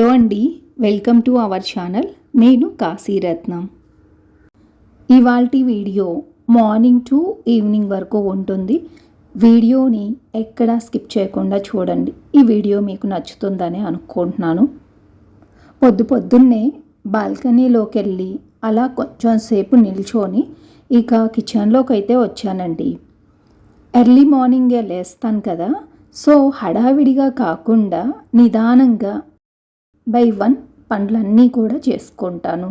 Hello అండి welcome to our channel. నేను కాశీరత్నం ఇవాల్టి వీడియో మార్నింగ్ టు ఈవినింగ్ వరకు ఉంటుంది. వీడియోని ఎక్కడా స్కిప్ చేయకుండా చూడండి. ఈ వీడియో మీకు నచ్చుతుందని అనుకుంటున్నాను. పొద్దు పొద్దున్నే బాల్కనీలోకి వెళ్ళి అలా కొంచెం సేపు నిల్చొని ఇక కిచెన్లోకి అయితే వచ్చానండి. ఎర్లీ మార్నింగే లేస్తాను కదా సో హడావిడిగా కాకుండా నిదానంగా బై వన్ పండ్లన్నీ కూడా చేసుకుంటాను.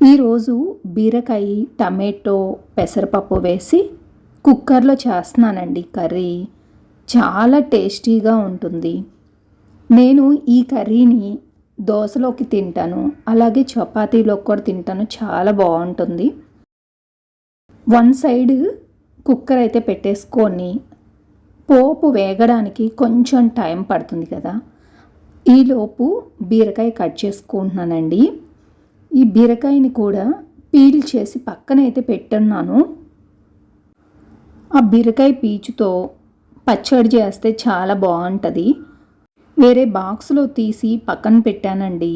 ఈరోజు బీరకాయ టమాటో పెసరపప్పు వేసి కుక్కర్లో చేస్తున్నానండి కర్రీ. చాలా టేస్టీగా ఉంటుంది. నేను ఈ కర్రీని దోశలోకి తింటాను అలాగే చపాతీలోకి కూడా తింటాను చాలా బాగుంటుంది. వన్ సైడ్ కుక్కర్ అయితే పెట్టేసుకొని పోపు వేగడానికి కొంచెం టైం పడుతుంది కదా. ఈలోపు బీరకాయ కట్ చేసుకుంటున్నానండి. ఈ బీరకాయని కూడా పీల్ చేసి పక్కన అయితే పెట్టున్నాను. ఆ బీరకాయ పీచుతో పచ్చడి చేస్తే చాలా బాగుంటుంది. వేరే బాక్స్లో తీసి పక్కన పెట్టానండి.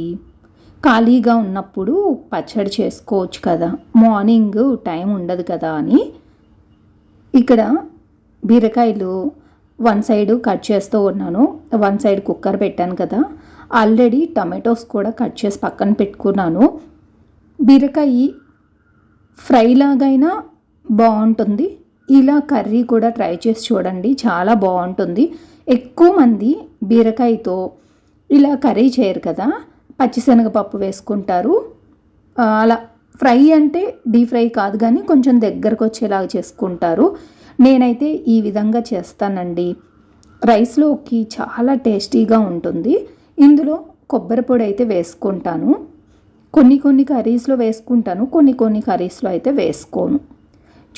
ఖాళీగా ఉన్నప్పుడు పచ్చడి చేసుకోవచ్చు కదా మార్నింగ్ టైం ఉండదు కదా అని. ఇక్కడ బీరకాయలు వన్ సైడ్ కట్ చేస్తూ ఉన్నాను. వన్ సైడ్ కుక్కర్ పెట్టాను కదా. ఆల్రెడీ టమాటోస్ కూడా కట్ చేసి పక్కన పెట్టుకున్నాను. బీరకాయ ఫ్రై లాగైనా బాగుంటుంది. ఇలా కర్రీ కూడా ట్రై చేసి చూడండి. చాలా బాగుంటుంది. ఎక్కువ మంది బీరకాయతో ఇలా కర్రీ చేయరు కదా. పచ్చిశనగపప్పు వేసుకుంటారు. అలా ఫ్రై అంటే డీప్ ఫ్రై కాదు కానీ కొంచెం దగ్గరకు వచ్చేలాగా చేసుకుంటారు. నేనైతే ఈ విధంగా చేస్తానండి. రైస్లోకి చాలా టేస్టీగా ఉంటుంది. ఇందులో కొబ్బరి పొడి అయితే వేసుకుంటాను. కొన్ని కొన్ని కర్రీస్లో వేసుకుంటాను. కొన్ని కొన్ని కర్రీస్లో అయితే వేసుకోను.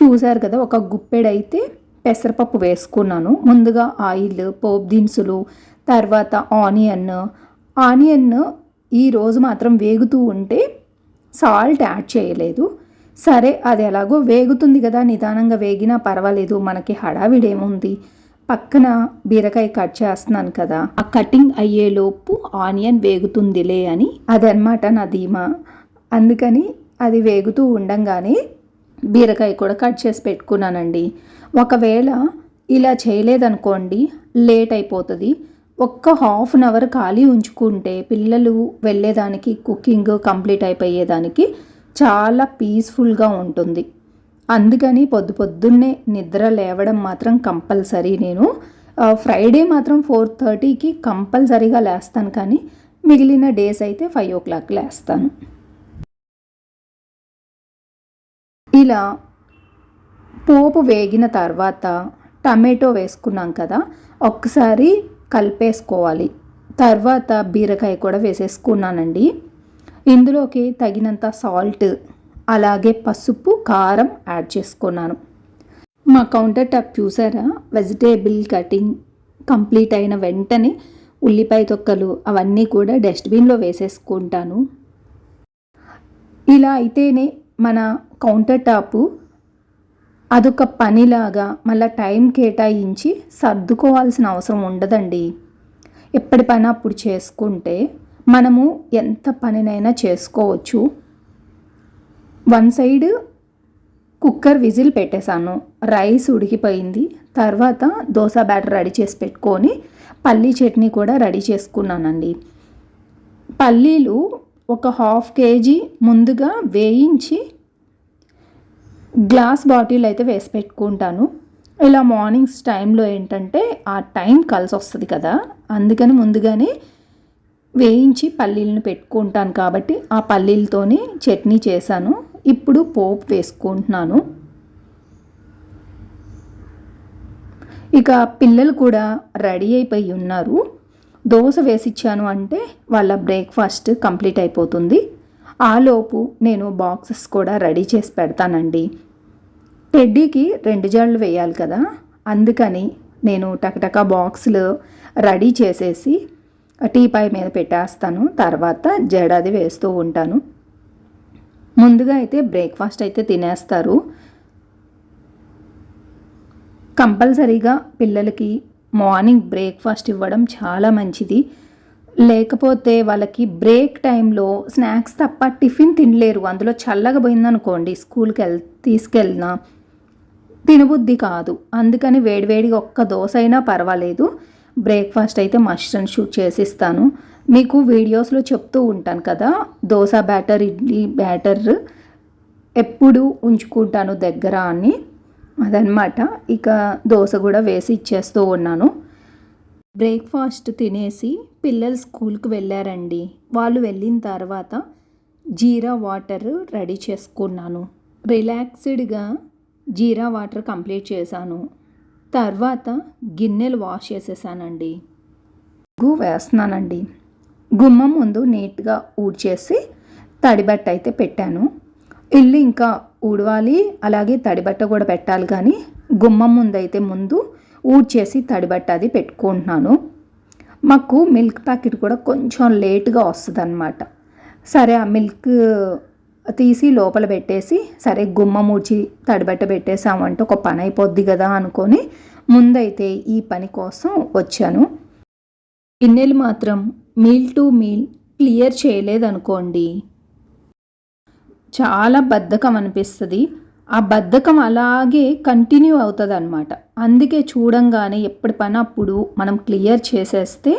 చూసారు కదా ఒక గుప్పెడైతే పెసరపప్పు వేసుకున్నాను. ముందుగా ఆయిల్ పోపు దినుసులు తర్వాత ఆనియన్. ఆనియన్ ఈరోజు మాత్రం వేగుతూ ఉంటే సాల్ట్ యాడ్ చేయలేదు. సరే అది ఎలాగో వేగుతుంది కదా నిదానంగా వేగినా పర్వాలేదు మనకి హడావిడేముంది. పక్కన బీరకాయ కట్ చేస్తున్నాను కదా ఆ కటింగ్ అయ్యేలోపు ఆనియన్ వేగుతుందిలే అని అదనమాట నా ధీమా. అందుకని అది వేగుతూ ఉండంగానే బీరకాయ కూడా కట్ చేసి పెట్టుకున్నానండి. ఒకవేళ ఇలా చేయలేదనుకోండి లేట్ అయిపోతుంది. ఒక్క హాఫ్ అన్ అవర్ ఖాళీ ఉంచుకుంటే పిల్లలు వెళ్ళేదానికి కుకింగ్ కంప్లీట్ అయిపోయేదానికి చాలా పీస్ఫుల్గా ఉంటుంది. అందుకని పొద్దు పొద్దున్నే నిద్ర లేవడం మాత్రం కంపల్సరీ నేను. ఫ్రైడే మాత్రం ఫోర్ థర్టీకి కంపల్సరీగా లేస్తాను కానీ మిగిలిన డేస్ అయితే ఫైవ్ ఓ క్లాక్ లేస్తాను. ఇలా పోపు వేగిన తర్వాత టమాటో వేసుకున్నాం కదా ఒక్కసారి కలిపేసుకోవాలి. తర్వాత బీరకాయ కూడా వేసేసుకున్నానండి. ఇందులోకి తగినంత సాల్ట్ అలాగే పసుపు కారం యాడ్ చేసుకున్నాను. మా కౌంటర్ టాప్ చూసారా? వెజిటేబుల్ కటింగ్ కంప్లీట్ అయిన వెంటనే ఉల్లిపాయ తొక్కలు అవన్నీ కూడా డస్ట్బిన్లో వేసేసుకుంటాను. ఇలా అయితేనే మన కౌంటర్ టాపు అదొక పనిలాగా మళ్ళీ టైం కేటాయించి సర్దుకోవాల్సిన అవసరం ఉండదండి. ఎప్పటి పని అప్పుడు చేసుకుంటే మనము ఎంత పనినైనా చేసుకోవచ్చు. వన్ సైడ్ కుక్కర్ విజిల్ పెట్టేశాను. రైస్ ఉడికిపోయింది. తర్వాత దోశ బ్యాటర్ రెడీ చేసి పెట్టుకొని పల్లీ చట్నీ కూడా రెడీ చేసుకున్నానండి. పల్లీలు ఒక హాఫ్ కేజీ ముందుగా వేయించి గ్లాస్ బాటిల్ అయితే వేసి పెట్టుకుంటాను. ఇలా మార్నింగ్స్ టైంలో ఏంటంటే ఆ టైం కలిసి వస్తుంది కదా అందుకని ముందుగానే వేయించి పల్లీలను పెట్టుకుంటాను కాబట్టి ఆ పల్లీలతోనే చట్నీ చేశాను. ఇప్పుడు పోపు వేసుకుంటున్నాను. ఇక పిల్లలు కూడా రెడీ అయిపోయి ఉన్నారు. దోశ వేసిచ్చాను అంటే వాళ్ళ బ్రేక్ఫాస్ట్ కంప్లీట్ అయిపోతుంది. ఆలోపు నేను బాక్సెస్ కూడా రెడీ చేసి పెడతానండి. టెడ్డీకి రెండు జాళ్ళు వేయాలి కదా. అందుకని నేను టకటక బాక్సులు రెడీ చేసేసి టీపాయ్ మీద పెట్టేస్తాను తర్వాత జడాది వేస్తూ ఉంటాను. ముందుగా అయితే బ్రేక్ఫాస్ట్ అయితే తినేస్తారు. కంపల్సరీగా పిల్లలకి మార్నింగ్ బ్రేక్ఫాస్ట్ ఇవ్వడం చాలా మంచిది. లేకపోతే వాళ్ళకి బ్రేక్ టైంలో స్నాక్స్ తప్ప టిఫిన్ తినలేరు. అందులో చల్లగా పోయిందనుకోండి స్కూల్కి వెళ్ తీసుకెళ్ళినా తినబుద్ధి కాదు. అందుకని వేడివేడిగా ఒక్క దోశ అయినా పర్వాలేదు. బ్రేక్ఫాస్ట్ అయితే మస్ట్ అండ్ షూట్ చేసిస్తాను. మీకు వీడియోస్లో చెప్తూ ఉంటాను కదా దోశ బ్యాటర్ ఇడ్లీ బ్యాటర్ ఎప్పుడు ఉంచుకుంటాను దగ్గర అని. అదనమాట ఇక దోశ కూడా వేసి ఇచ్చేస్తూ ఉన్నాను. బ్రేక్ఫాస్ట్ తినేసి పిల్లలు స్కూల్కి వెళ్ళారండి. వాళ్ళు వెళ్ళిన తర్వాత జీరా వాటర్ రెడీ చేసుకున్నాను. రిలాక్స్డ్గా జీరా వాటర్ కంప్లీట్ చేశాను. తర్వాత గిన్నెలు వాష్ చేసేసానండి. గు వేస్తున్నానండి. గుమ్మం ముందు నీట్గా ఊడ్చేసి తడిబట్ట అయితే పెట్టాను. ఇల్లు ఇంకా ఊడవాలి అలాగే తడిబట్ట కూడా పెట్టాలి కానీ గుమ్మం ముందు అయితే ముందు ఊడ్చేసి తడిబట్ట అది పెట్టుకుంటున్నాను. మాకు మిల్క్ ప్యాకెట్ కూడా కొంచెం లేట్గా వస్తుంది అనమాట సరే ఆ మిల్క్ తీసి లోపల పెట్టేసి సరే గుమ్మ మూచి తడిబట్ట పెట్టేసామంటే ఒక పని అయిపోద్ది కదా అనుకొని ముందైతే ఈ పని కోసం వచ్చాను. గిన్నెలు మాత్రం మీల్ టు మీల్ క్లియర్ చేయలేదనుకోండి. చాలా బద్ధకం అనిపిస్తుంది. ఆ బద్ధకం అలాగే కంటిన్యూ అవుతుంది అనమాట అందుకే చూడంగానే ఎప్పటి పని అప్పుడు మనం క్లియర్ చేసేస్తే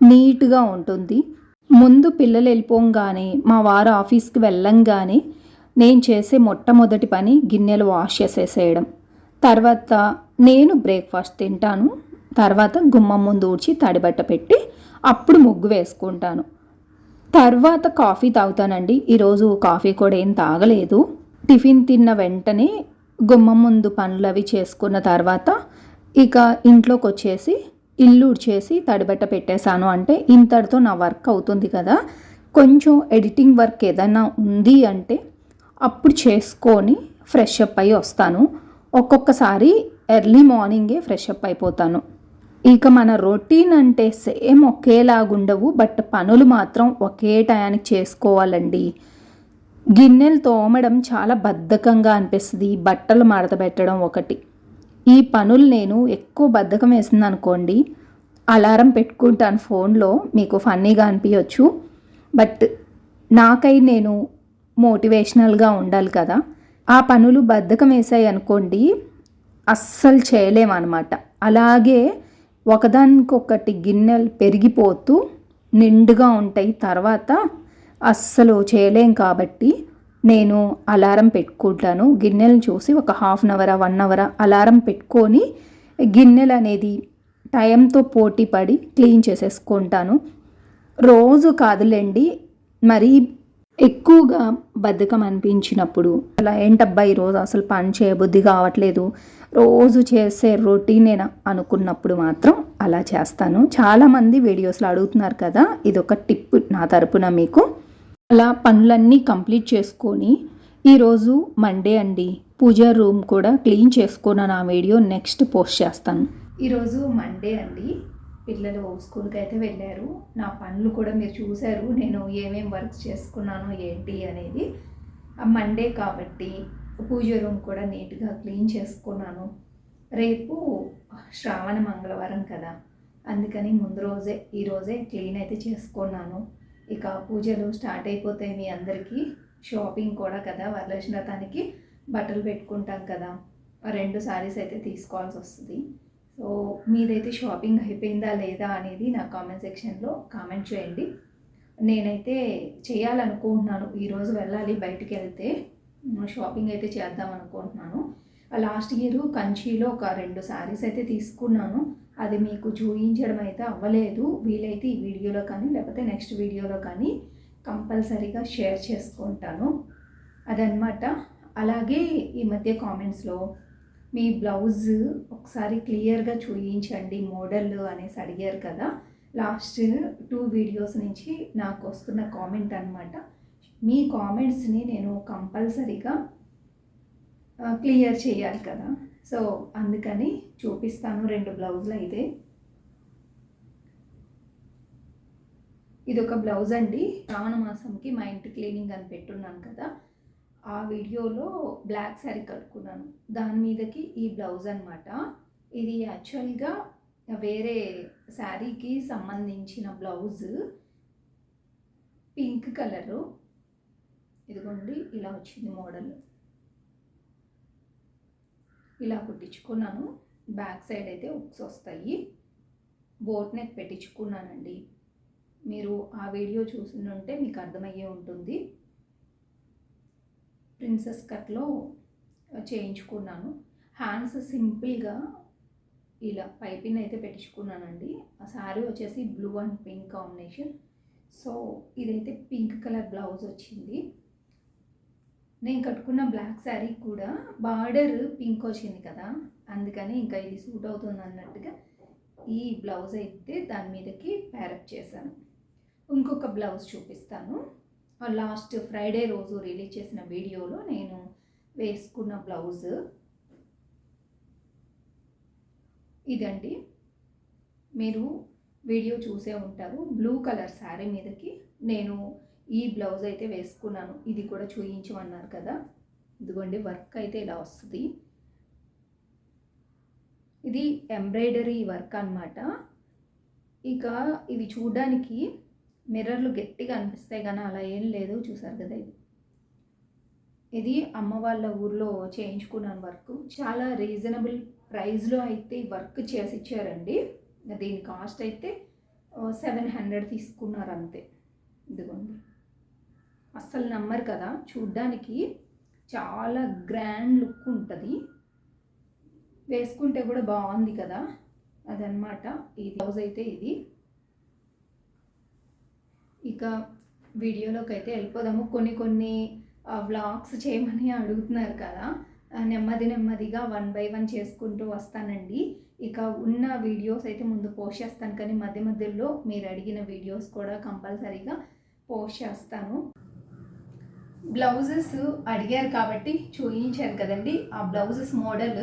నీట్గా ఉంటుంది. ముందు పిల్లలు వెళ్ళిపోగానే మా వారు ఆఫీస్కి వెళ్ళంగానే నేను చేసే మొట్టమొదటి పని గిన్నెలు వాష్ చేసేసేయడం. తర్వాత నేను బ్రేక్ఫాస్ట్ తింటాను. తర్వాత గుమ్మం ముందు ఊడ్చి తడిబట్ట పెట్టి అప్పుడు ముగ్గు వేసుకుంటాను. తర్వాత కాఫీ తాగుతానండి. ఈరోజు కాఫీ కూడా ఏం తాగలేదు. టిఫిన్ తిన్న వెంటనే గుమ్మం ముందు పనులు అవి చేసుకున్న తర్వాత ఇక ఇంట్లోకి వచ్చేసి ఇల్లు చేసి తడిబెట్ట పెట్టేశాను. అంటే ఇంతటితో నా వర్క్ అవుతుంది కదా. కొంచెం ఎడిటింగ్ వర్క్ ఏదైనా ఉంది అంటే అప్పుడు చేసుకొని ఫ్రెష్ అప్ అయి వస్తాను. ఒక్కొక్కసారి ఎర్లీ మార్నింగే ఫ్రెష్ అప్ అయిపోతాను. ఇక మన రొటీన్ అంటే సేమ్ ఒకేలాగుండవు. బట్ పనులు మాత్రం ఒకే టయానికి చేసుకోవాలండి. గిన్నెలు తోమడం చాలా బద్ధకంగా అనిపిస్తుంది. బట్టలు మడత పెట్టడం ఒకటి. ఈ పనులు నేను ఎక్కువ బద్ధకం వేసింది అనుకోండి అలారం పెట్టుకుంటాను ఫోన్లో మీకు ఫన్నీగా అనిపించవచ్చు బట్ నాకై నేను మోటివేషనల్గా ఉండాలి కదా. ఆ పనులు బద్ధకం వేసాయి అనుకోండి అస్సలు చేయలేమన్నమాట. అలాగే ఒకదానికొకటి గిన్నెలు పెరిగిపోతూ నిండుగా ఉంటాయి తర్వాత అస్సలు చేయలేం కాబట్టి నేను అలారం పెట్టుకుంటాను. గిన్నెలను చూసి ఒక half an hour one hour alarm పెట్టుకొని గిన్నెలు అనేది టైంతో పోటీ పడి క్లీన్ చేసేసుకుంటాను. రోజు కాదులేండి మరీ ఎక్కువగా బద్ధకం అనిపించినప్పుడు అలా ఏంటబ్బా ఈరోజు అసలు పని చేయబుద్ధి కావట్లేదు రోజు చేసే రొటీనేనా అనుకున్నప్పుడు మాత్రం అలా చేస్తాను. చాలామంది వీడియోస్లో అడుగుతున్నారు కదా ఇది ఒక టిప్ నా తరపున మీకు. అలా పనులన్నీ కంప్లీట్ చేసుకొని ఈరోజు మండే అండి. పూజ రూమ్ కూడా క్లీన్ చేసుకున్న ఆ వీడియో నెక్స్ట్ పోస్ట్ చేస్తాను. ఈరోజు మండే అండి. పిల్లలు స్కూల్కి అయితే వెళ్ళారు. నా పనులు కూడా మీరు చూశారు. నేను ఏమేం వర్క్ చేసుకున్నాను ఏంటి అనేది. మండే కాబట్టి పూజ రూమ్ కూడా నీట్గా క్లీన్ చేసుకున్నాను. రేపు శ్రావణ మంగళవారం కదా. అందుకని ముందు రోజే ఈరోజే క్లీన్ అయితే చేసుకున్నాను. ఇక పూజలు స్టార్ట్ అయిపోతాయి మీ అందరికీ. షాపింగ్ కూడా కదా వరలక్ష్మి వ్రతానికి బట్టలు పెట్టుకుంటాం కదా. రెండు శారీస్ అయితే తీసుకోవాల్సి వస్తుంది. సో మీదైతే షాపింగ్ అయిపోయిందా లేదా అనేది నా కామెంట్ సెక్షన్లో కామెంట్ చేయండి. నేనైతే చేయాలనుకుంటున్నాను. ఈరోజు వెళ్ళాలి బయటికి వెళ్తే. షాపింగ్ అయితే చేద్దాం అనుకుంటున్నాను. లాస్ట్ ఇయర్ కంచీలో ఒక రెండు శారీస్ అయితే తీసుకున్నాను. అది మీకు చూపించడం అయితే అవ్వలేదు. వీలైతే ఈ వీడియోలో కానీ లేకపోతే నెక్స్ట్ వీడియోలో కానీ కంపల్సరీగా షేర్ చేసుకుంటాను. అదనమాట అలాగే ఈ మధ్య కామెంట్స్లో మీ బ్లౌజ్ ఒకసారి క్లియర్గా చూయించండి మోడల్ అనేసి అడిగారు కదా. లాస్ట్ టూ వీడియోస్ నుంచి నాకు వస్తున్న కామెంట్ అనమాట మీ కామెంట్స్ని నేను కంపల్సరీగా క్లియర్ చేయాలి కదా. సో అందుకని చూపిస్తాను రెండు బ్లౌజులు అయితే. ఇది ఒక బ్లౌజ్ అండి. శ్రావణ మాసంకి మా ఇంటి క్లీనింగ్ అని పెట్టున్నాను కదా. ఆ వీడియోలో బ్లాక్ శారీ కట్టుకున్నాను. దాని మీదకి ఈ బ్లౌజ్ అనమాట ఇది యాక్చువల్గా వేరే శారీకి సంబంధించిన బ్లౌజ్. Pink colour. ఇదిగోండి ఇలా వచ్చింది మోడల్. ఇలా కుట్టించుకున్నాను. బ్యాక్ సైడ్ అయితే ఉక్స్ వస్తాయి. బోట్ నెక్ పెట్టించుకున్నానండి. మీరు ఆ వీడియో చూసినుంటే మీకు అర్థమయ్యే ఉంటుంది. ప్రిన్సెస్ కట్లో చేయించుకున్నాను. హ్యాండ్స్ సింపుల్గా ఇలా పైపింగ్ అయితే పెట్టించుకున్నానండి. ఆ శారీ వచ్చేసి blue and pink combination. So ఇదైతే పింక్ కలర్ బ్లౌజ్ వచ్చింది. నేను కట్టుకున్న బ్లాక్ శారీ కూడా బార్డర్ పింక్ వచ్చింది కదా అందుకని ఇంకా ఇది సూట్ అవుతుంది అన్నట్టుగా ఈ బ్లౌజ్ అయితే దాని మీదకి ప్యారప్ చేశాను. ఇంకొక బ్లౌజ్ చూపిస్తాను. లాస్ట్ ఫ్రైడే రోజు రిలీజ్ చేసిన వీడియోలో నేను వేసుకున్న బ్లౌజ్ ఇదండి. మీరు వీడియో చూసే ఉంటారు. బ్లూ కలర్ శారీ మీదకి నేను ఈ బ్లౌజ్ అయితే వేసుకున్నాను. ఇది కూడా చూయించమన్నారు కదా. ఇదిగోండి వర్క్ అయితే ఇలా వస్తుంది. ఇది ఎంబ్రాయిడరీ వర్క్ అనమాట ఇక ఇవి చూడడానికి మిర్రర్లు గట్టిగా అనిపిస్తాయి కానీ అలా ఏం లేదు. చూసారు కదా ఇది. ఇది అమ్మ వాళ్ళ ఊర్లో చేయించుకున్నాను వర్క్. చాలా రీజనబుల్ ప్రైస్లో అయితే వర్క్ చేసి ఇచ్చారండి. దీని కాస్ట్ అయితే సెవెన్ హండ్రెడ్ తీసుకున్నారు అంతే. ఇదిగోండి. అస్సలు నమ్మరు కదా. చూడ్డానికి చాలా గ్రాండ్ లుక్ ఉంటుంది. వేసుకుంటే కూడా బాగుంది కదా. అదనమాట ఈ బ్లౌజ్ అయితే ఇది. ఇక వీడియోలోకి అయితే వెళ్ళిపోదాము. కొన్ని కొన్ని వ్లాగ్స్ చేయమని అడుగుతున్నారు కదా. నెమ్మది నెమ్మదిగా వన్ బై వన్ చేసుకుంటూ వస్తానండి. ఇక ఉన్న వీడియోస్ అయితే ముందు పోస్ట్ చేస్తాను. కానీ మధ్య మధ్యలో మీరు అడిగిన వీడియోస్ కూడా కంపల్సరీగా పోస్ట్ చేస్తాను. బ్లౌజెస్ అడిగారు కాబట్టి చూయించాను కదండి. ఆ బ్లౌజెస్ మోడల్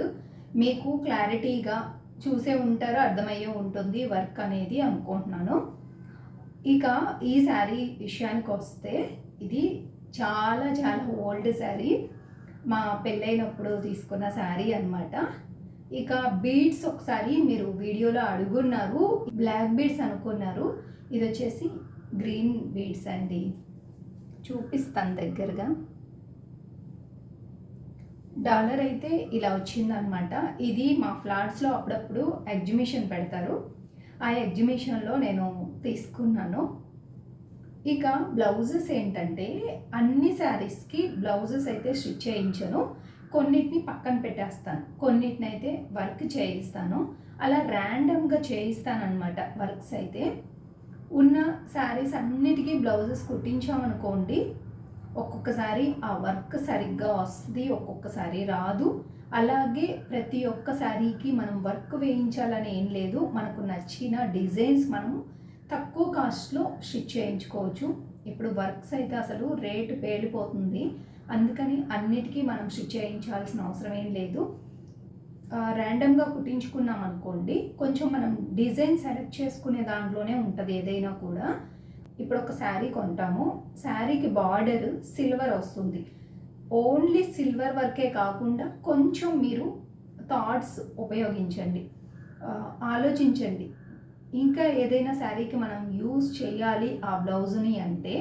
మీకు క్లారిటీగా చూసే ఉంటారో అర్థమయ్యే ఉంటుంది వర్క్ అనేది అనుకుంటున్నాను. ఇక ఈ శారీ విషయానికి వస్తే ఇది చాలా చాలా ఓల్డ్ శారీ. మా పెళ్ళైనప్పుడు తీసుకున్న శారీ అనమాట ఇక బీడ్స్ ఒకసారి మీరు వీడియోలో అడుగున్నారు. బ్లాక్ బీడ్స్ అనుకున్నారు. ఇది వచ్చేసి గ్రీన్ బీడ్స్ అండి. చూపిస్తాను దగ్గరగా. డాలర్ అయితే ఇలా వచ్చిందనమాట ఇది మా ఫ్లాట్స్లో అప్పుడప్పుడు ఎగ్జిబిషన్ పెడతారు. ఆ ఎగ్జిబిషన్లో నేను తీసుకున్నాను. ఇక బ్లౌజెస్ ఏంటంటే అన్ని శారీస్కి బ్లౌజెస్ అయితే స్టిచ్ చేయించను. కొన్నిటిని పక్కన పెట్టేస్తాను. కొన్నిటిని అయితే వర్క్ చేయిస్తాను. అలా ర్యాండమ్గా చేయిస్తాను అనమాట వర్క్స్ అయితే. ఉన్న శారీస్ అన్నిటికీ బ్లౌజెస్ కుట్టించామనుకోండి ఒక్కొక్కసారి ఆ వర్క్ సరిగ్గా వస్తుంది ఒక్కొక్కసారి రాదు. అలాగే ప్రతి ఒక్క శారీకి మనం వర్క్ వేయించాలని ఏం లేదు. మనకు నచ్చిన డిజైన్స్ మనం తక్కువ కాస్ట్లో స్టిచ్ చేయించుకోవచ్చు. ఇప్పుడు వర్క్స్ అయితే అసలు రేటు పేలిపోతుంది. అందుకని అన్నిటికీ మనం స్టిచ్ చేయించాల్సిన అవసరం ఏం లేదు. ర్యాండమ్గా కుట్టించుకున్నాం అనుకోండి కొంచెం మనం డిజైన్ సెలెక్ట్ చేసుకునే దాంట్లోనే ఉంటుంది ఏదైనా కూడా. ఇప్పుడు ఒక శారీ కొంటాము. శారీకి బార్డర్ సిల్వర్ వస్తుంది. ఓన్లీ సిల్వర్ వర్కే కాకుండా కొంచెం మీరు థాట్స్ ఉపయోగించండి. ఆలోచించండి. ఇంకా ఏదైనా శారీకి మనం యూజ్ చేయాలి ఆ బ్లౌజ్ని అంటే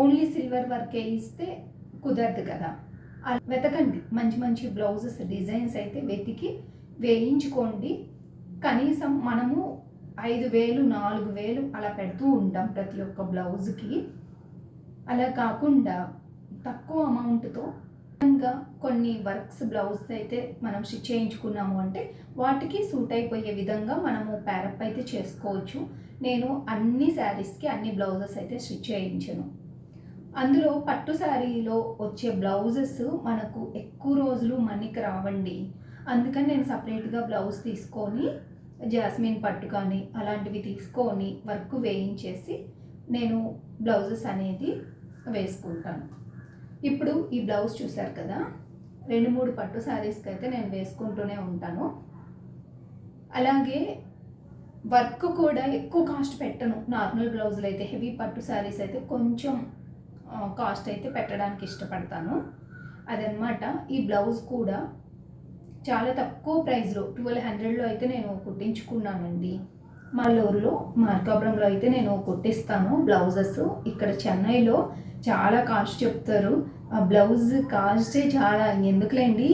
ఓన్లీ సిల్వర్ వర్కే ఇస్తే కుదరదు కదా. వెతకండి. మంచి మంచి బ్లౌజెస్ డిజైన్స్ అయితే వెతికి వేయించుకోండి. కనీసం మనము ఐదు వేలు నాలుగు వేలు అలా పెడుతూ ఉంటాం ప్రతి ఒక్క బ్లౌజ్కి. అలా కాకుండా తక్కువ అమౌంట్తో ఇంకా కొన్ని వర్క్స్ బ్లౌజ్ అయితే మనం స్టిచ్ చేయించుకున్నాము అంటే వాటికి సూట్ అయిపోయే విధంగా మనము ప్యారప్ అయితే చేసుకోవచ్చు. నేను అన్ని శారీస్కి అన్ని బ్లౌజెస్ అయితే స్టిచ్ చేయించను. అందులో పట్టు శారీలో వచ్చే బ్లౌజెస్ మనకు ఎక్కువ రోజులు మనకి రావండి. అందుకని నేను సపరేట్గా బ్లౌజ్ తీసుకొని జాస్మిన్ పట్టు కానీ అలాంటివి తీసుకొని వర్క్ వేయించేసి నేను బ్లౌజెస్ అనేది వేసుకుంటాను. ఇప్పుడు ఈ బ్లౌజ్ చూశారు కదా రెండు మూడు పట్టు శారీస్కి అయితే నేను వేసుకుంటూనే ఉంటాను. అలాగే వర్క్ కూడా ఎక్కువ కాస్ట్ పెట్టను. నార్మల్ బ్లౌజులు అయితే హెవీ పట్టు శారీస్ అయితే కొంచెం కాస్ట్ అయితే పెట్టడానికి ఇష్టపడతాను. అదనమాట ఈ బ్లౌజ్ కూడా చాలా తక్కువ ప్రైస్లో ట్వెల్వ్ హండ్రెడ్లో అయితే నేను కుట్టించుకున్నానండి. మల్లూరులో మార్కాపురంలో అయితే నేను కుట్టిస్తాను బ్లౌజెస్ ఇక్కడ చెన్నైలో చాలా కాస్ట్ చెప్తారు. ఆ బ్లౌజ్ కాస్టే చాలా ఎందుకులేండి?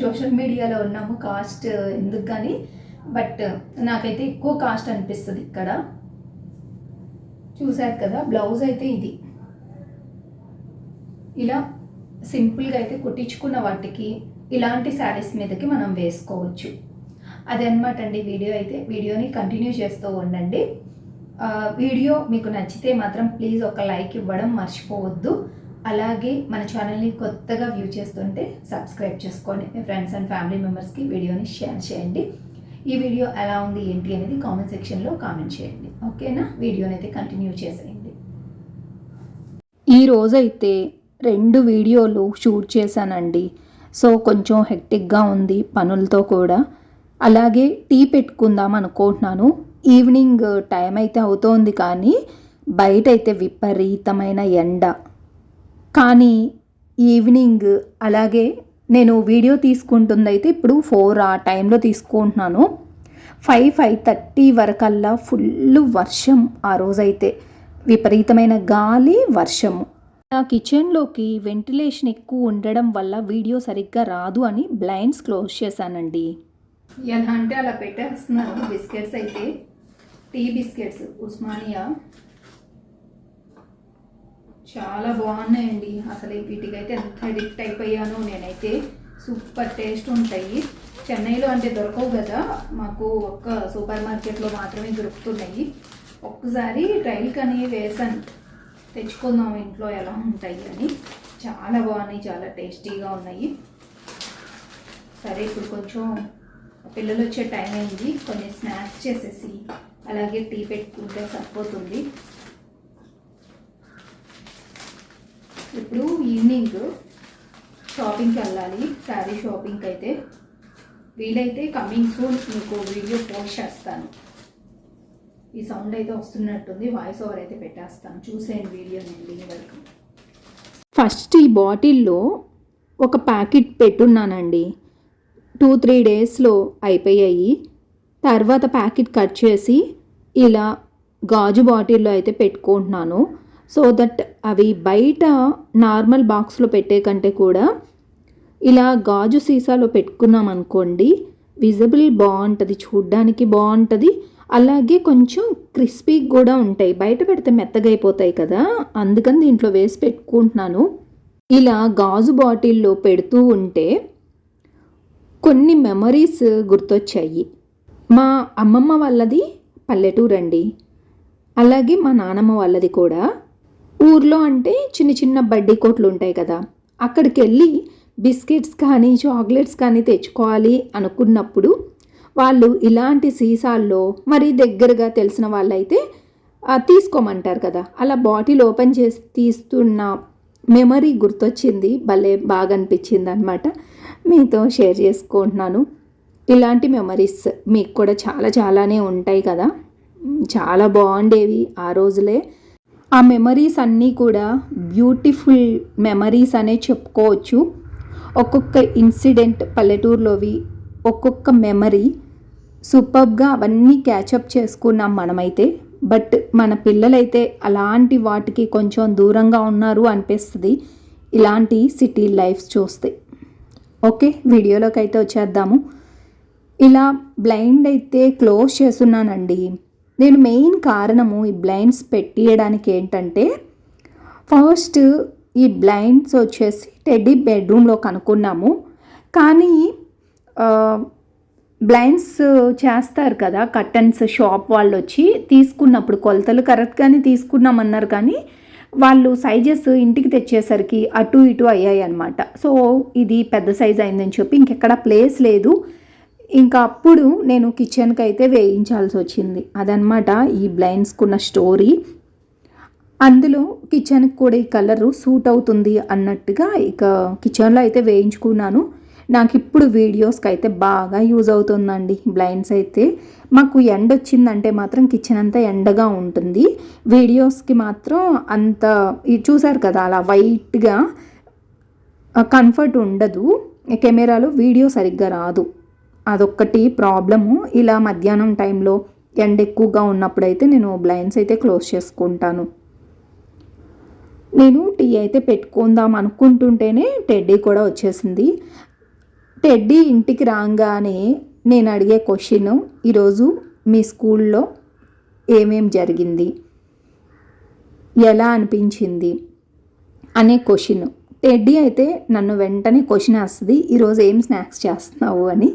సోషల్ మీడియాలో ఉన్నాము కాస్ట్ ఎందుకు కానీ బట్ నాకైతే ఎక్కువ కాస్ట్ అనిపిస్తుంది ఇక్కడ. చూశారు కదా బ్లౌజ్ అయితే ఇది. ఇలా సింపుల్గా అయితే కుట్టించుకున్న వాటికి ఇలాంటి శారీస్ మీదకి మనం వేసుకోవచ్చు. అదనమాట అండి వీడియో అయితే. వీడియోని కంటిన్యూ చేస్తూ ఉండండి. వీడియో మీకు నచ్చితే మాత్రం ప్లీజ్ ఒక లైక్ ఇవ్వడం మర్చిపోవద్దు. అలాగే మన ఛానల్ని కొత్తగా వ్యూ చేస్తుంటే సబ్స్క్రైబ్ చేసుకోండి. మీ ఫ్రెండ్స్ అండ్ ఫ్యామిలీ మెంబర్స్కి వీడియోని షేర్ చేయండి. ఈ వీడియో ఎలా ఉంది ఏంటి అనేది కామెంట్ సెక్షన్లో కామెంట్ చేయండి. ఓకేనా? వీడియోని అయితే కంటిన్యూ చేసేయండి. ఈ రోజైతే రెండు వీడియోలు షూట్ చేశానండి. సో కొంచెం హెక్టిక్గా ఉంది పనులతో కూడా. అలాగే టీ పెట్టుకుందాం అనుకుంటున్నాను. ఈవినింగ్ టైం అయితే అవుతోంది కానీ బయట అయితే విపరీతమైన ఎండ. కానీ ఈవినింగ్ అలాగే నేను వీడియో తీసుకుంటుంది అయితే ఇప్పుడు ఫోర్ ఆ టైంలో తీసుకుంటున్నాను. ఫైవ్ ఫైవ్ థర్టీ వరకల్లా ఫుల్ వర్షం ఆ రోజైతే. విపరీతమైన గాలి వర్షము. నా కిచెన్లోకి వెంటిలేషన్ ఎక్కువ ఉండడం వల్ల వీడియో సరిగ్గా రాదు అని బ్లైండ్స్ క్లోజ్ చేశానండి. ఎలా అంటే అలా పెట్టేస్తున్నాను. బిస్కెట్స్ అయితే టీ బిస్కెట్స్ ఉస్మానియా. చాలా బాగున్నాయండి. అసలు వీటికైతే ఎంత అడిక్ట్ అయిపోయాను నేనైతే సూపర్ టేస్ట్ ఉంటాయి. చెన్నైలో అంటే దొరకవు కదా. మాకు ఒక్క సూపర్ మార్కెట్లో మాత్రమే దొరుకుతున్నాయి. ఒక్కసారి ట్రైల్ కని వేసాను తెచ్చుకుందాం ఇంట్లో ఎలా ఉంటాయి అని. చాలా బాగున్నాయి చాలా టేస్టీగా ఉన్నాయి. సరే ఇప్పుడు కొంచెం పిల్లలు వచ్చే టైం అయింది. కొన్ని స్నాక్స్ చేసేసి అలాగే టీ పెట్టుకుంటే సరిపోతుంది. ఇప్పుడు ఈవినింగ్ షాపింగ్కి వెళ్ళాలి. శారీ షాపింగ్కి అయితే. వీలైతే కమింగ్ సూన్ మీకు వీడియో పోస్ట్ చేస్తాను. ఈ సౌండ్ అయితే వస్తున్నట్టుంది. వాయిస్ ఓవర్ అయితే పెట్టేస్తాను. చూసేయండి వీడియో నేను వరకు. ఫస్ట్ ఈ బాటిల్లో ఒక ప్యాకెట్ పెట్టున్నానండి. టూ త్రీ డేస్లో అయిపోయాయి. తర్వాత ప్యాకెట్ కట్ చేసి ఇలా గాజు బాటిల్లో అయితే పెట్టుకుంటున్నాను. సో దట్ అవి బయట నార్మల్ బాక్స్లో పెట్టే కంటే కూడా ఇలా గాజు సీసాలో పెట్టుకున్నాం అనుకోండి విజిబుల్ బాగుంటుంది. చూడ్డానికి బాగుంటుంది. అలాగే కొంచెం క్రిస్పీ కూడా ఉంటాయి. బయట పెడితే మెత్తగా అయిపోతాయి కదా. అందుకని దీంట్లో వేసి పెట్టుకుంటున్నాను. ఇలా గాజు బాటిల్లో పెడుతూ ఉంటే కొన్ని మెమరీస్ గుర్తొచ్చాయి. మా అమ్మమ్మ వాళ్ళది పల్లెటూరు అండి అలాగే మా నానమ్మ వాళ్ళది కూడా. ఊర్లో అంటే చిన్న చిన్న బడ్డీ కోట్లు ఉంటాయి కదా. అక్కడికి వెళ్ళి బిస్కెట్స్ కానీ చాక్లెట్స్ కానీ తెచ్చుకోవాలి అనుకున్నప్పుడు వాళ్ళు ఇలాంటి సీసాల్లో మరి దగ్గరగా తెలిసిన వాళ్ళైతే తీసుకోమంటారు కదా. అలా బాటిల్ ఓపెన్ చేసి తీస్తున్న మెమరీ గుర్తొచ్చింది. భలే బాగా అనిపించింది అనమాట మీతో షేర్ చేసుకుంటున్నాను. ఇలాంటి మెమరీస్ మీకు కూడా చాలా చాలానే ఉంటాయి కదా. చాలా బాగుండేవి ఆ రోజులే. ఆ మెమరీస్ అన్నీ కూడా బ్యూటిఫుల్ మెమరీస్ అనే చెప్పుకోవచ్చు. ఒక్కొక్క ఇన్సిడెంట్ పల్లెటూరులోవి ఒక్కొక్క మెమరీ సూపర్గా అవన్నీ క్యాచప్ చేసుకున్నాం మనమైతే. బట్ మన పిల్లలైతే అలాంటి వాటికి కొంచెం దూరంగా ఉన్నారు అనిపిస్తుంది. ఇలాంటి సిటీ లైఫ్స్ చూస్తే. ఓకే వీడియోలోకి అయితే వచ్చేద్దాము. ఇలా బ్లైండ్ అయితే క్లోజ్ చేస్తున్నానండి. నేను మెయిన్ కారణము ఈ బ్లైండ్స్ పెట్టియడానికి ఏంటంటే ఫస్ట్ ఈ బ్లైండ్స్ వచ్చేసి టెడ్డీ బెడ్రూమ్లో కనుక్కున్నాము. కానీ బ్లైండ్స్ చేస్తారు కదా కర్టన్స్ షాప్ వాళ్ళు వచ్చి తీసుకున్నప్పుడు కొలతలు కరెక్ట్గానే తీసుకున్నామన్నారు కానీ వాళ్ళు సైజెస్ ఇంటికి తెచ్చేసరికి అటు ఇటు అయ్యాయి అనమాట సో ఇది పెద్ద సైజ్ అయిందని చెప్పి ఇంకెక్కడ ప్లేస్ లేదు. ఇంకా అప్పుడు నేను కిచెన్కి అయితే వేయించాల్సి వచ్చింది. అదనమాట ఈ బ్లైండ్స్కున్న స్టోరీ అందులో కిచెన్కి కూడా ఈ కలరు సూట్ అవుతుంది అన్నట్టుగా ఇక కిచెన్లో అయితే వేయించుకున్నాను. నాకు ఇప్పుడు వీడియోస్కి అయితే బాగా యూజ్ అవుతుందండి. బ్లైండ్స్ అయితే మాకు ఎండ వచ్చిందంటే మాత్రం కిచెన్ అంతా ఎండగా ఉంటుంది. వీడియోస్కి మాత్రం అంత ఇది చూసారు కదా అలా వైట్గా కంఫర్ట్ ఉండదు. కెమెరాలో వీడియో సరిగ్గా రాదు. అదొక్కటి ప్రాబ్లము. ఇలా మధ్యాహ్నం టైంలో ఎండ ఎక్కువగా ఉన్నప్పుడైతే నేను బ్లైండ్స్ అయితే క్లోజ్ చేసుకుంటాను. నేను టీ అయితే పెట్టుకుందాం అనుకుంటుంటేనే టెడ్డీ కూడా వచ్చేసింది. టెడ్డీ ఇంటికి రాగానే నేను అడిగే క్వశ్చన్ ఈరోజు మీ స్కూల్లో ఏమేం జరిగింది? ఎలా అనిపించింది? అనే క్వశ్చన్. టెడ్డీ అయితే నన్ను వెంటనే క్వశ్చన్ వస్తుంది ఈరోజు ఏం స్నాక్స్ చేస్తున్నావు? అని.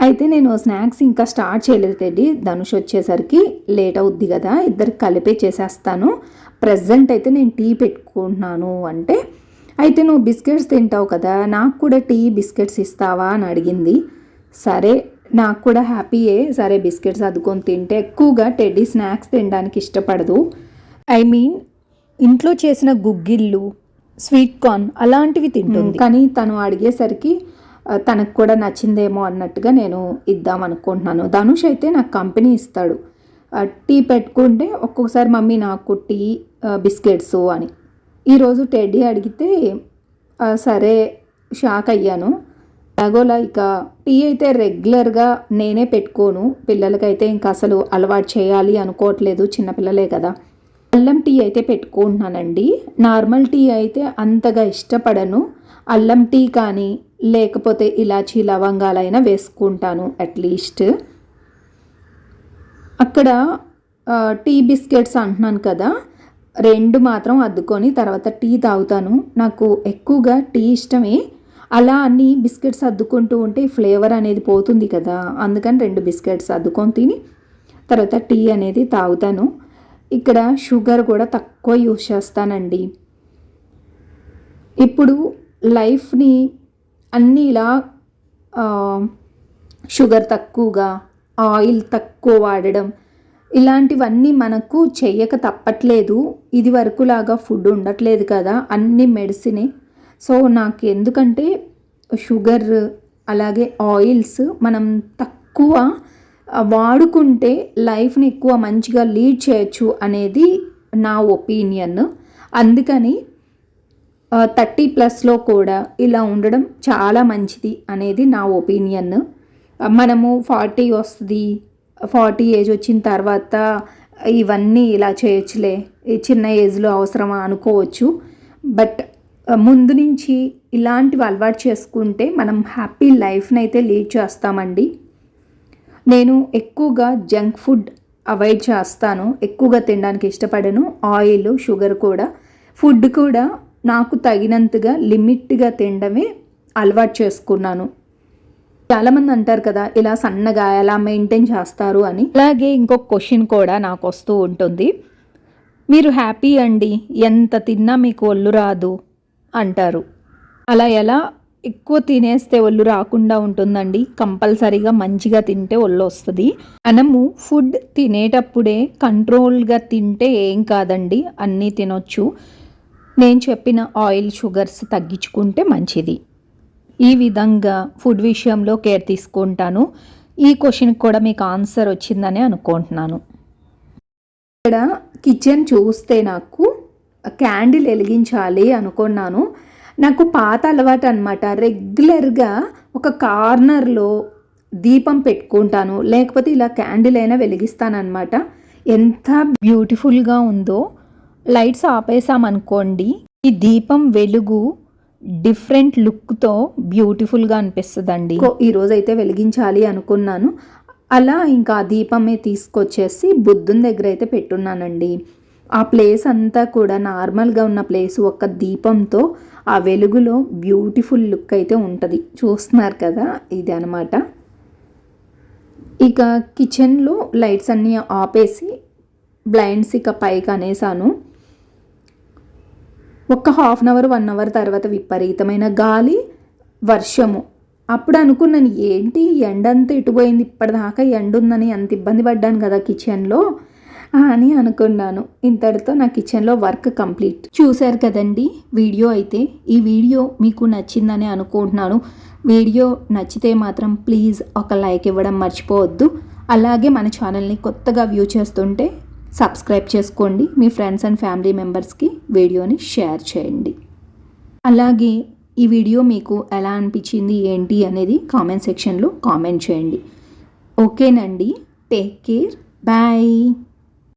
అయితే నేను స్నాక్స్ ఇంకా స్టార్ట్ చేయలేదు టెడ్డీ. ధనుష్ వచ్చేసరికి లేట్ అవుద్ది కదా ఇద్దరు కలిపే చేసేస్తాను. ప్రజెంట్ అయితే నేను టీ పెట్టుకుంటున్నాను అంటే అయితే నువ్వు బిస్కెట్స్ తింటావు కదా నాకు కూడా టీ బిస్కెట్స్ ఇస్తావా అని అడిగింది. సరే నాకు కూడా హ్యాపీయే. సరే బిస్కెట్స్ అద్దుకొని తింటే ఎక్కువగా టెడ్డీ స్నాక్స్ తినడానికి ఇష్టపడదు. ఐ మీన్ ఇంట్లో చేసిన గుగ్గిళ్ళు స్వీట్ కార్న్ అలాంటివి తింటుంది. కానీ తను అడిగేసరికి తనకు కూడా నచ్చిందేమో అన్నట్టుగా నేను ఇద్దాం అనుకుంటున్నాను. ధనుష్ అయితే నాకు కంపెనీ ఇస్తాడు. టీ పెట్టుకుంటే ఒక్కొక్కసారి మమ్మీ నాకు టీ బిస్కెట్స్ అని. ఈరోజు టెడ్డీ అడిగితే సరే షాక్ అయ్యాను. అగోలా ఇక టీ అయితే రెగ్యులర్గా నేనే పెట్టుకోను. పిల్లలకైతే ఇంకా అసలు అలవాటు చేయాలి అనుకోవట్లేదు చిన్నపిల్లలే కదా. అల్లం టీ అయితే పెట్టుకుంటున్నానండి. నార్మల్ టీ అయితే అంతగా ఇష్టపడను. అల్లం టీ కానీ లేకపోతే ఇలాచీ లవంగాలైనా వేసుకుంటాను అట్లీస్ట్. అక్కడ టీ బిస్కెట్స్ అంటున్నాను కదా రెండు మాత్రం అద్దుకొని తర్వాత టీ తాగుతాను. నాకు ఎక్కువగా టీ ఇష్టమే. అలా అన్ని బిస్కెట్స్ అద్దుకుంటూ ఉంటే ఫ్లేవర్ అనేది పోతుంది కదా. అందుకని రెండు బిస్కెట్స్ అద్దుకొని తిని తర్వాత టీ అనేది తాగుతాను. ఇక్కడ షుగర్ కూడా తక్కువ యూజ్ చేస్తానండి. ఇప్పుడు లైఫ్ని అన్నీ ఇలా షుగర్ తక్కువగా ఆయిల్ తక్కువ వాడడం ఇలాంటివన్నీ మనకు చెయ్యక తప్పట్లేదు. ఇది వరకులాగా ఫుడ్ ఉండట్లేదు కదా అన్ని మెడిసినే. సో నాకు ఎందుకంటే షుగర్ అలాగే ఆయిల్స్ మనం తక్కువ వాడుకుంటే లైఫ్ని ఎక్కువ మంచిగా లీడ్ చేయొచ్చు అనేది నా ఒపీనియన్. అందుకని థర్టీ ప్లస్లో కూడా ఇలా ఉండడం చాలా మంచిది అనేది నా ఒపీనియన్. మనము ఫార్టీ వస్తుంది ఫార్టీ ఏజ్ వచ్చిన తర్వాత ఇవన్నీ ఇలా చేయొచ్చులే. ఈ చిన్న ఏజ్లో అవసరమా అనుకోవచ్చు. బట్ ముందు నుంచి ఇలాంటివి అలవాటు చేసుకుంటే మనం హ్యాపీ లైఫ్ని అయితే లీడ్ చేస్తామండి. నేను ఎక్కువగా జంక్ ఫుడ్ అవాయిడ్ చేస్తాను. ఎక్కువగా తినడానికి ఇష్టపడను. ఆయిల్ షుగర్ కూడా. ఫుడ్ కూడా నాకు తగినంతగా లిమిట్గా తినడమే అలవాటు చేసుకున్నాను. చాలామంది అంటారు కదా ఇలా సన్నగా ఎలా మెయింటైన్ చేస్తారు అని. అలాగే ఇంకొక క్వశ్చన్ కూడా నాకు వస్తూ ఉంటుంది. మీరు హ్యాపీ అండి ఎంత తిన్నా మీకు ఒళ్ళు రాదు అంటారు. అలా ఎలా? ఎక్కువ తినేస్తే ఒళ్ళు రాకుండా ఉంటుందండి. కంపల్సరీగా మంచిగా తింటే ఒళ్ళు వస్తుంది. మనము ఫుడ్ తినేటప్పుడే కంట్రోల్గా తింటే ఏం కాదండి అన్నీ తినొచ్చు. నేను చెప్పిన ఆయిల్ షుగర్స్ తగ్గించుకుంటే మంచిది. ఈ విధంగా ఫుడ్ విషయంలో కేర్ తీసుకుంటాను. ఈ క్వశ్చన్కి కూడా మీకు ఆన్సర్ వచ్చిందని అనుకుంటున్నాను. ఇక్కడ కిచెన్ చూస్తే నాకు క్యాండిల్ వెలిగించాలి అనుకున్నాను. నాకు పాత అలవాటు అనమాట రెగ్యులర్గా ఒక కార్నర్లో దీపం పెట్టుకుంటాను. లేకపోతే ఇలా క్యాండిల్ అయినా వెలిగిస్తానమాట ఎంత బ్యూటిఫుల్గా ఉందో. లైట్స్ ఆపేసామనుకోండి ఈ దీపం వెలుగు డిఫరెంట్ లుక్తో బ్యూటిఫుల్గా అనిపిస్తుందండి. ఈరోజు అయితే వెలిగించాలి అనుకున్నాను. అలా ఇంకా దీపమే తీసుకొచ్చేసి బుద్ధుని దగ్గర అయితే పెట్టున్నానండి. ఆ ప్లేస్ అంతా కూడా నార్మల్గా ఉన్న ప్లేస్ ఒక దీపంతో ఆ వెలుగులో బ్యూటిఫుల్ లుక్ అయితే ఉంటుంది. చూస్తున్నారు కదా ఇది అనమాట ఇక కిచెన్లో లైట్స్ అన్నీ ఆపేసి బ్లైండ్స్ ఇక పైకి అనేసాను. ఒక half an hour one hour తర్వాత విపరీతమైన గాలి వర్షము. అప్పుడు అనుకున్నాను ఏంటి ఎండంతా ఇటుపోయింది ఇప్పటిదాకా ఎండ ఉందని అంత ఇబ్బంది పడ్డాను కదా కిచెన్లో అని అనుకున్నాను. ఇంతటితో నా కిచెన్లో వర్క్ కంప్లీట్. చూశారు కదండి వీడియో అయితే? ఈ వీడియో మీకు నచ్చిందని అనుకుంటున్నాను. వీడియో నచ్చితే మాత్రం ప్లీజ్ ఒక లైక్ ఇవ్వడం మర్చిపోవద్దు. అలాగే మన ఛానల్ని కొత్తగా వ్యూ చేస్తుంటే సబ్స్క్రైబ్ చేసుకోండి. మీ ఫ్రెండ్స్ అండ్ ఫ్యామిలీ మెంబర్స్కి వీడియోని షేర్ చేయండి. అలాగే ఈ వీడియో మీకు ఎలా అనిపించింది ఏంటి అనేది కామెంట్ సెక్షన్లో కామెంట్ చేయండి. ఓకేనండి. Take care. బాయ్.